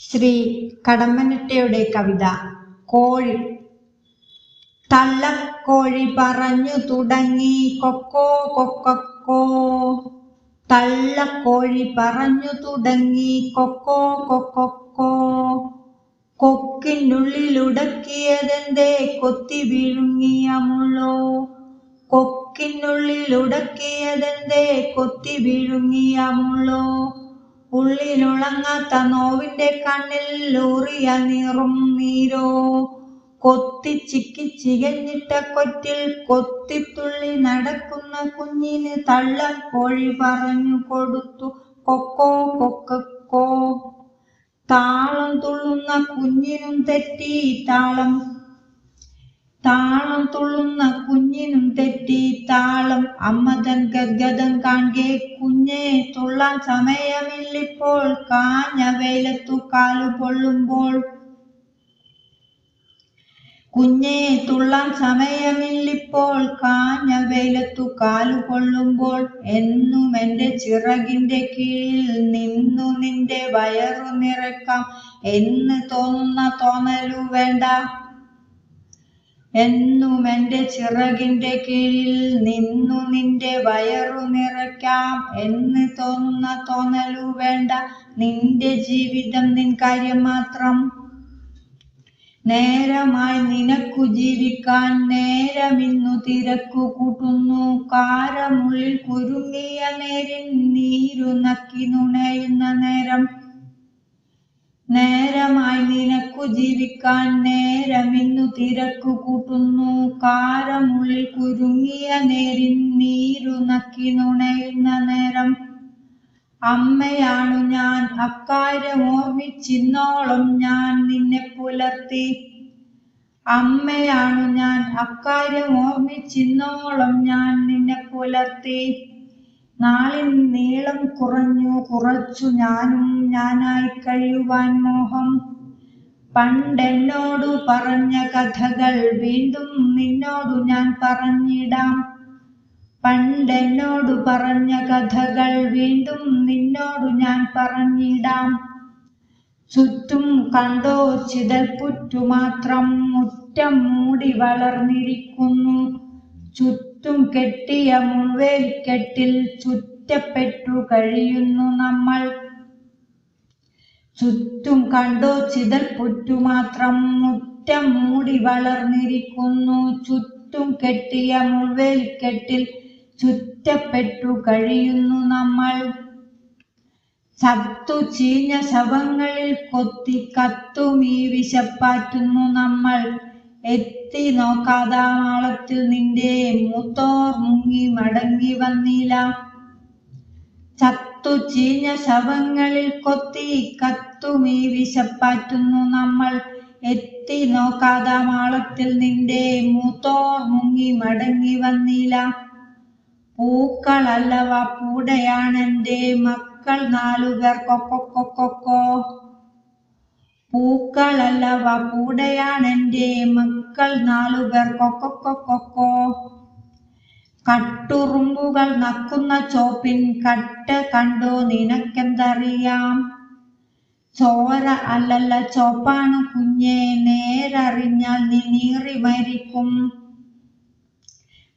ശ്രീ കടമ്മനിട്ടയുടെ കവിത കോഴി. തള്ളക്കോഴി പറഞ്ഞു തുടങ്ങി കൊക്കോ കൊക്കോ തള്ളക്കോഴി പറഞ്ഞു തുടങ്ങി കൊക്കോ കൊക്കോ കൊക്കിനുള്ളിലുടക്കിയതെന്തേ കൊത്തി വിഴുങ്ങിയ മുള്ളോ. കൊക്കിനുള്ളിലുടക്കിയതെന്തേ കൊത്തി വിഴുങ്ങിയ മുള്ളോ. ഉള്ളിലുളങ്ങാത്ത നോവിന്റെ കണ്ണിൽ ഊറിയ നീറും നീരോ. കൊത്തി ചിക്കി ചികഞ്ഞിട്ട കൊറ്റിൽ കൊത്തിത്തുള്ളി നടക്കുന്ന കുഞ്ഞിന് തള്ളൻ കോഴി പറഞ്ഞു കൊടുത്തു. കൊക്കോ കൊക്കോ താളം തുള്ളുന്ന കുഞ്ഞിനും തെറ്റി താളം താളം അമ്മതൻ ഗദ്ഗതം കാൺകെ കുഞ്ഞെ തുള്ളാൻ സമയമില്ലിപ്പോൾ കാഞ്ഞ വെയിലത്തു കാലു പൊള്ളുമ്പോൾ. കുഞ്ഞെ തുള്ളാൻ സമയമില്ലിപ്പോൾ കാഞ്ഞ വെയിലത്തു കാലു കൊള്ളുമ്പോൾ എന്നും എന്റെ ചിറകിന്റെ കീഴിൽ നിന്നു നിന്റെ വയറു നിറക്കാം എന്ന് തോന്നുന്ന തോന്നലു വേണ്ട. എന്നും എന്റെ ചിറകിന്റെ കീഴിൽ നിന്നു നിന്റെ വയറു നിറയ്ക്കാം എന്ന് തോന്നുന്ന തോന്നലു വേണ്ട നിന്റെ ജീവിതം നിൻ കാര്യം മാത്രം. നേരമായി നിനക്കു ജീവിക്കാൻ നേരമിന്നു തിരക്കു കൂട്ടുന്നു. കാരമുള്ളിൽ കുരുങ്ങിയ നേരിൽ നീരു നക്കി നുണയുന്ന നേരം നേരമായി നിനക്കു ജീവിക്കാൻ നേരമിന്നു തിരക്കു കൂട്ടുന്നു. കാരമുള്ളിൽ കുരുങ്ങിയ നേരിൻ നീരു നക്കി നുണയുന്ന നേരം. അമ്മയാണു ഞാൻ അക്കാര്യം ഓർമ്മിച്ചിന്നോളം ഞാൻ നിന്നെ പുലർത്തി. അമ്മയാണു ഞാൻ അക്കാര്യം ഓർമ്മിച്ചിന്നോളം ഞാൻ നിന്നെ പുലർത്തി. നാളിൻ നീളം കുറഞ്ഞു കുറച്ചു ഞാനും ഞാനായി കഴിയുവാൻ മോഹം. പണ്ടെന്നോടു പറഞ്ഞ കഥകൾ വീണ്ടും നിന്നോടു ഞാൻ പറഞ്ഞിടാം. പണ്ടെന്നോടു പറഞ്ഞ കഥകൾ വീണ്ടും നിന്നോടു ഞാൻ പറഞ്ഞിടാം. ചുറ്റും കണ്ടോ ചിതൽപുറ്റു മാത്രം മുറ്റം മൂടി വളർന്നിരിക്കുന്നു. ചുറ്റും കെട്ടിയ മുൾവേലിക്കെട്ടിൽ ചുറ്റപ്പെട്ടു കഴിയുന്നു നമ്മൾ. ചുറ്റും കണ്ടോ ചിതൽപുറ്റു മാത്രം മുറ്റം മൂടി വളർന്നിരിക്കുന്നു. ചുറ്റും കെട്ടിയ മുൾവേലിക്കെട്ടിൽ ചുറ്റപ്പെട്ടു കഴിയുന്നു നമ്മൾ. ചത്തു ചീഞ്ഞ ശവങ്ങളിൽ കൊത്തി കത്തും ഈ വിശപ്പാറ്റുന്നു നമ്മൾ. എത്തി നോക്കാതാ മാളത്തിൽ നിന്റെ മൂത്തോർ മുങ്ങി മടങ്ങി വന്നില്ല. ചത്തു ചീഞ്ഞ ശവങ്ങളിൽ കൊത്തി കത്തുമീ വിശപ്പാറ്റുന്നു നമ്മൾ. എത്തി നോക്കാതെ മാളത്തിൽ നിന്റെ മൂത്തോർ മുങ്ങി മടങ്ങി വന്നില്ല പൂക്കളല്ലവ പൂടയാണെന്റെ മക്കൾ നാലുപേർ. കൊക്കൊക്കൊക്കൊക്കോ പൂക്കളല്ലവ പൂടയാണെന്റെ മക്കൾ നാലുപേർ. കൊക്കൊക്കൊക്കൊക്കോ കട്ടുറുമ്പുകൾ നക്കുന്ന ചോപ്പിൻ കട്ട് കണ്ടോ നിനക്കെന്തറിയാം? ചോര അല്ലല്ല ചോപ്പാണ് കുഞ്ഞെ നേരറിഞ്ഞാൽ നീ നീറി മരിക്കും.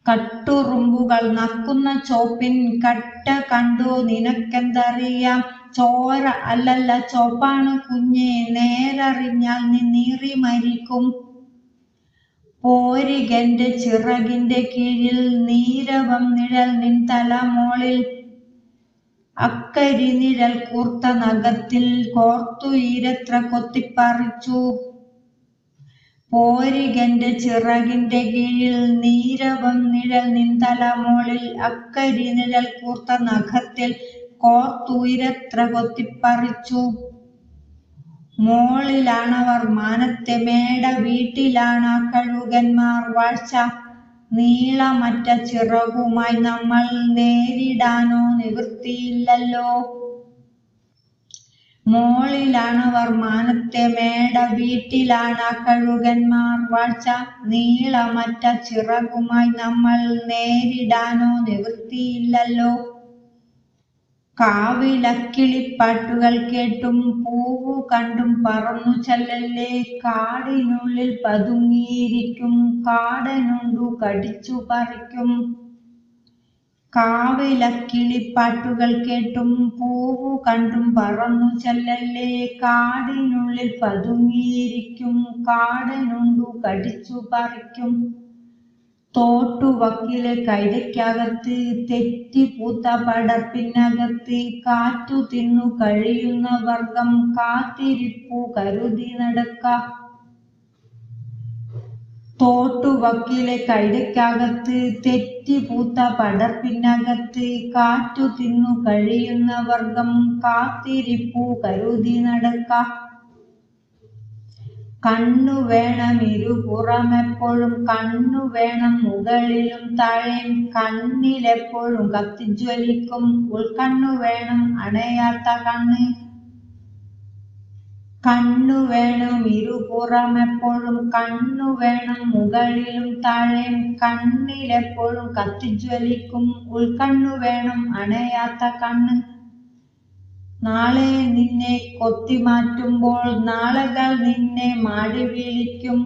കട്ടുറുമ്പുകൾ നക്കുന്ന ചോപ്പിൻ കട്ട് കണ്ടു നിനക്കെന്തറിയാം? ചോര അല്ലല്ല ചോപ്പാണ് കുഞ്ഞെ നേരറിഞ്ഞാൽ നീ നീറി മരിക്കും. പോരികന്റെ ചിറകിന്റെ കീഴിൽ നീരവം നിഴൽ നിൻ തലമോളിൽ. അക്കരി നിഴൽ കൂർത്ത നഖത്തിൽ കോർത്തു ഈരത്ര കൊത്തിപ്പറിച്ചു. പോരികന്റെ ചിറകിന്റെ കീഴിൽ നീരവം നിഴൽ നിൻ തലമോളിൽ. അക്കരി നിഴൽ കൂർത്ത നഖത്തിൽ കോർത്തുയരത്ര കൊത്തിപ്പറിച്ചു. മോളിലാണവർ മാനത്തെ മേട വീട്ടിലാണ് കഴുകന്മാർ വാഴ്ച. നീളമറ്റ ചിറകുമായി നമ്മൾ നേരിടാനോ നിവൃത്തിയില്ലല്ലോ. മോളിലാണവർ മാനത്തെ മേട വീട്ടിലാണ് കഴുകന്മാർ വാഴ്ച. നീളമറ്റ ചിറകുമായി നമ്മൾ നേരിടാനോ നിവൃത്തിയില്ലല്ലോ. കാവിലക്കിളിപ്പാട്ടുകൾ കേട്ടും പൂവു കണ്ടും പറന്നു ചെല്ലല്ലേ. കാടിനുള്ളിൽ പതുങ്ങിയിരിക്കും കാടനുണ്ടു കടിച്ചു പറിക്കും. കാവിലക്കിളിപ്പാട്ടുകൾ കേട്ടും പൂവു കണ്ടും പറന്നു ചെല്ലല്ലേ. കാടിനുള്ളിൽ പതുങ്ങിയിരിക്കും കാടനുണ്ടു കടിച്ചു പറിക്കും. തോട്ടുവക്കിലെ കൈതയ്ക്കകത്ത് തെറ്റിപ്പൂത്ത പടർപ്പിനകത്ത് കാറ്റു തിന്നു കഴിയുന്ന വർഗം കാത്തിരിപ്പു കരുതി നടക്ക. തോട്ടു വക്കിലെ കൈതയ്ക്കകത്ത് തെറ്റിപ്പൂത്ത പടർപ്പിനകത്ത് കാറ്റു തിന്നു കഴിയുന്ന വർഗം കാത്തിരിപ്പു കരുതി നടക്ക. കണ്ണു വേണം ഇരുപുറമെപ്പോഴും കണ്ണു വേണം മുകളിലും താഴെയും കണ്ണിലെപ്പോഴും കത്തിജ്വലിക്കും. ഉൾക്കണ്ണു വേണം അണയാത്ത കണ്ണ്. കണ്ണു വേണം ഇരുപുറമെപ്പോഴും കണ്ണു വേണം മുകളിലും താഴെയും കണ്ണിലെപ്പോഴും കത്തിജ്വലിക്കും. ഉൾക്കണ്ണു വേണം അണയാത്ത കണ്ണ്. നാളെ നിന്നെ കൊത്തിമാറ്റുമ്പോൾ നാളകൾ നിന്നെ മാടി വിളിക്കും.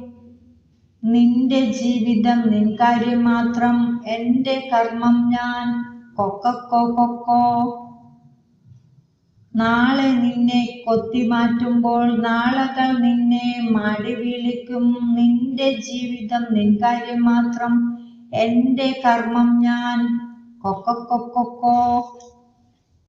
നിന്റെ ജീവിതം നിൻ കാര്യം മാത്രം എന്റെ കർമ്മം ഞാൻ. കൊക്കക്കോ കൊക്കോ നാളെ നിന്നെ കൊത്തിമാറ്റുമ്പോൾ നാളകൾ നിന്നെ മാടി വിളിക്കും. നിന്റെ ജീവിതം നിൻ കാര്യം മാത്രം എന്റെ കർമ്മം ഞാൻ. കൊക്കക്കൊക്കൊക്കോ